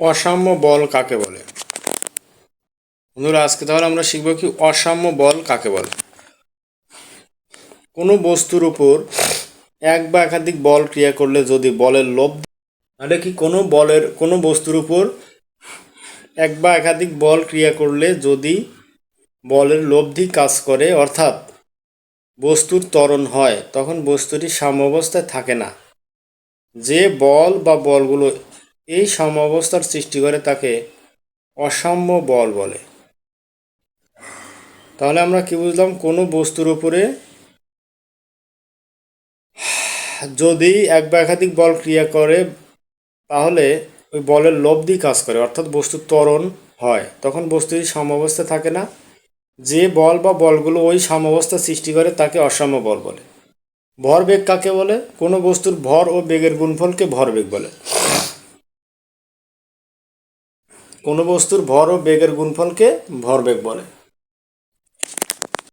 অসাম্য বল কাকে বলে? বন্ধুরা, আজকে তাহলে আমরা শিখব কি অসাম্য বল কাকে বলে? কোনো বস্তুর উপর এক বা একাধিক বল ক্রিয়া করলে যদি বলের লোভ মানে কি কোনো বলের, কোনো বস্তুর উপর এক বা একাধিক বল ক্রিয়া করলে যদি বলের লব্ধি কাজ করে, অর্থাৎ বস্তুর ত্বরণ হয়, তখন বস্তুটি সাম্যাবস্থায় থাকে না। যে বল বা বলগুলো এই সাম্যাবস্থার সৃষ্টি করে তাকে অসাম্য বল বলে। তাহলে আমরা কি বুঝলাম? কোনো বস্তুর উপরে যদি এক বা একাধিক বল ক্রিয়া করে, তাহলে ওই বলের লব্ধি কাজ করে, অর্থাৎ বস্তুর ত্বরণ হয়। তখন বস্তুটি সাম্যাবস্থা থাকে না। যে বল বা বলগুলো ওই সাম্যাবস্থা সৃষ্টি করে, তাকে অসাম্য বল বলে। ভরবেগ কাকে বলে? কোনো বস্তুর ভর ও বেগের গুণফলকে ভরবেগ বলে। কোনো বস্তুর ভর ও বেগের গুণফলকে ভরবেগ বলে।